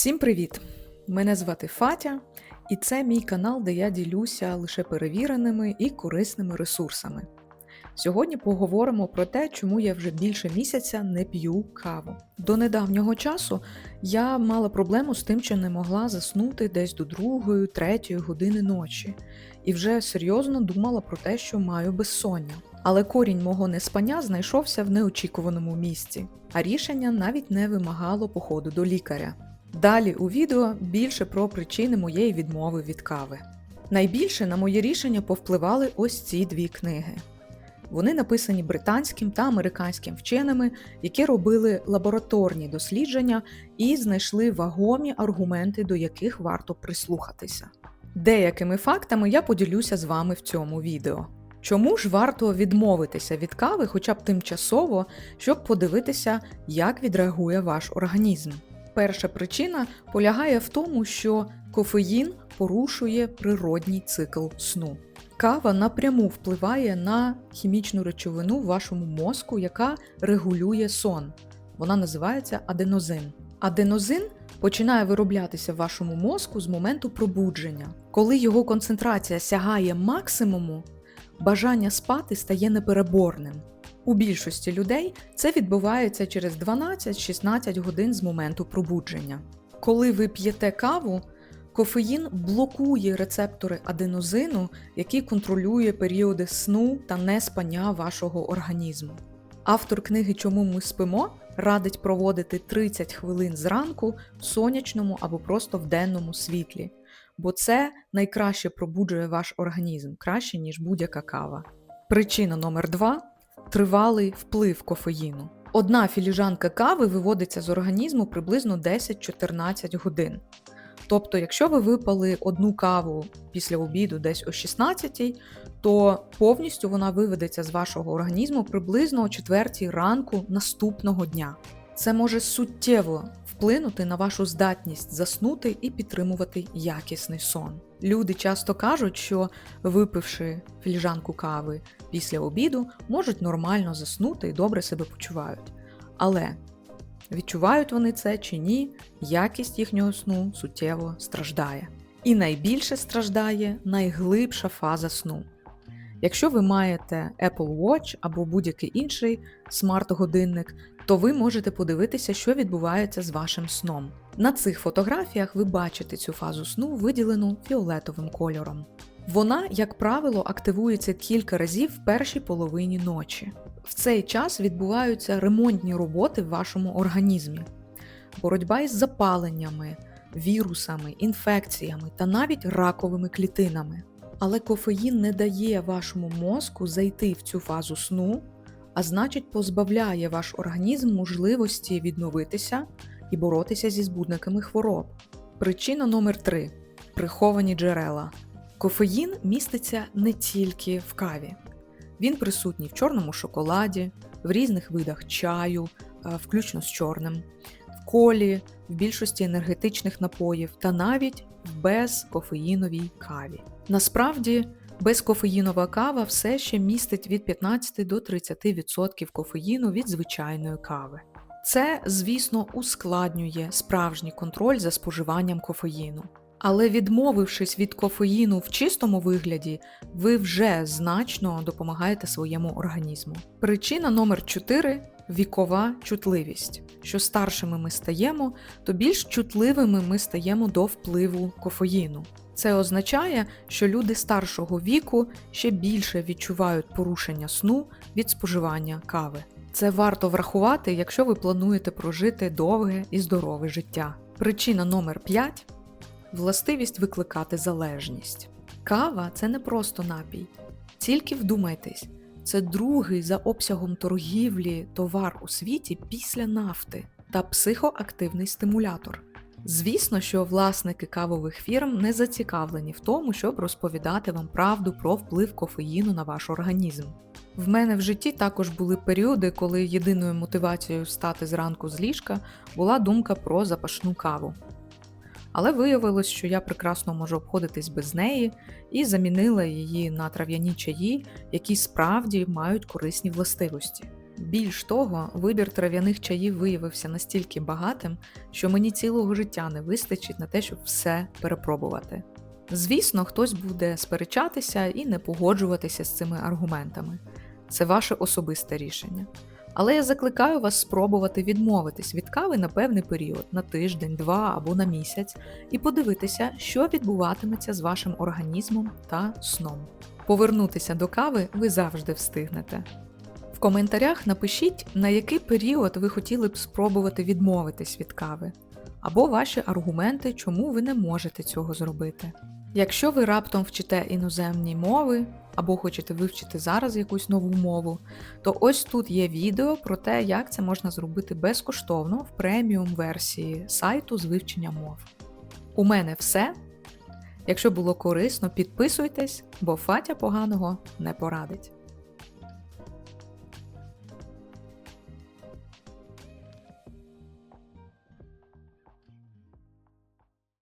Всім привіт! Мене звати Фатя, і це мій канал, де я ділюся лише перевіреними і корисними ресурсами. Сьогодні поговоримо про те, чому я вже більше місяця не п'ю каву. До недавнього часу я мала проблему з тим, що не могла заснути десь до 2-3 години ночі, і вже серйозно думала про те, що маю безсоння. Але корінь мого неспання знайшовся в неочікуваному місці, а рішення навіть не вимагало походу до лікаря. Далі у відео більше про причини моєї відмови від кави. Найбільше на моє рішення повпливали ось ці дві книги. Вони написані британським та американським вченими, які робили лабораторні дослідження і знайшли вагомі аргументи, до яких варто прислухатися. Деякими фактами я поділюся з вами в цьому відео. Чому ж варто відмовитися від кави хоча б тимчасово, щоб подивитися, як відреагує ваш організм? Перша причина полягає в тому, що кофеїн порушує природній цикл сну. Кава напряму впливає на хімічну речовину в вашому мозку, яка регулює сон. Вона називається аденозин. Аденозин починає вироблятися в вашому мозку з моменту пробудження. Коли його концентрація сягає максимуму, бажання спати стає непереборним. У більшості людей це відбувається через 12-16 годин з моменту пробудження. Коли ви п'єте каву, кофеїн блокує рецептори аденозину, який контролює періоди сну та неспання вашого організму. Автор книги Чому ми спимо радить проводити 30 хвилин зранку в сонячному або просто в денному світлі, бо це найкраще пробуджує ваш організм, краще, ніж будь-яка кава. Причина номер 2 тривалий вплив кофеїну. Одна філіжанка кави виводиться з організму приблизно 10-14 годин. Тобто, якщо ви випали одну каву після обіду десь о 16, то повністю вона виведеться з вашого організму приблизно о 4 ранку наступного дня. Це може суттєво вплинути на вашу здатність заснути і підтримувати якісний сон. Люди часто кажуть, що випивши філіжанку кави після обіду, можуть нормально заснути і добре себе почувають. Але відчувають вони це чи ні, якість їхнього сну суттєво страждає. І найбільше страждає найглибша фаза сну. Якщо ви маєте Apple Watch або будь-який інший смарт-годинник, то ви можете подивитися, що відбувається з вашим сном. На цих фотографіях ви бачите цю фазу сну, виділену фіолетовим кольором. Вона, як правило, активується кілька разів в першій половині ночі. В цей час відбуваються ремонтні роботи в вашому організмі, боротьба із запаленнями, вірусами, інфекціями та навіть раковими клітинами. Але кофеїн не дає вашому мозку зайти в цю фазу сну, а значить, позбавляє ваш організм можливості відновитися і боротися зі збудниками хвороб. Причина номер 3 приховані джерела. Кофеїн міститься не тільки в каві. Він присутній в чорному шоколаді, в різних видах чаю, включно з чорним, колі, в більшості енергетичних напоїв та навіть в безкофеїновій каві. Насправді, безкофеїнова кава все ще містить від 15 до 30% кофеїну від звичайної кави. Це, звісно, ускладнює справжній контроль за споживанням кофеїну. Але відмовившись від кофеїну в чистому вигляді, ви вже значно допомагаєте своєму організму. Причина номер 4 вікова чутливість. Що старшими ми стаємо, то більш чутливими ми стаємо до впливу кофеїну. Це означає, що люди старшого віку ще більше відчувають порушення сну від споживання кави. Це варто врахувати, якщо ви плануєте прожити довге і здорове життя. Причина номер 5 властивість викликати залежність. Кава це не просто напій. Тільки вдумайтесь, це другий за обсягом торгівлі товар у світі після нафти та психоактивний стимулятор. Звісно, що власники кавових фірм не зацікавлені в тому, щоб розповідати вам правду про вплив кофеїну на ваш організм. В мене в житті також були періоди, коли єдиною мотивацією стати зранку з ліжка була думка про запашну каву. Але виявилось, що я прекрасно можу обходитись без неї і замінила її на трав'яні чаї, які справді мають корисні властивості. Більш того, вибір трав'яних чаїв виявився настільки багатим, що мені цілого життя не вистачить на те, щоб все перепробувати. Звісно, хтось буде сперечатися і не погоджуватися з цими аргументами. Це ваше особисте рішення. Але я закликаю вас спробувати відмовитись від кави на певний період, на тиждень, два або на місяць, і подивитися, що відбуватиметься з вашим організмом та сном. Повернутися до кави ви завжди встигнете. В коментарях напишіть, на який період ви хотіли б спробувати відмовитись від кави, або ваші аргументи, чому ви не можете цього зробити. Якщо ви раптом вчите іноземні мови або хочете вивчити зараз якусь нову мову, то ось тут є відео про те, як це можна зробити безкоштовно в преміум версії сайту з вивчення мов. У мене все. Якщо було корисно, підписуйтесь, бо Фатя поганого не порадить.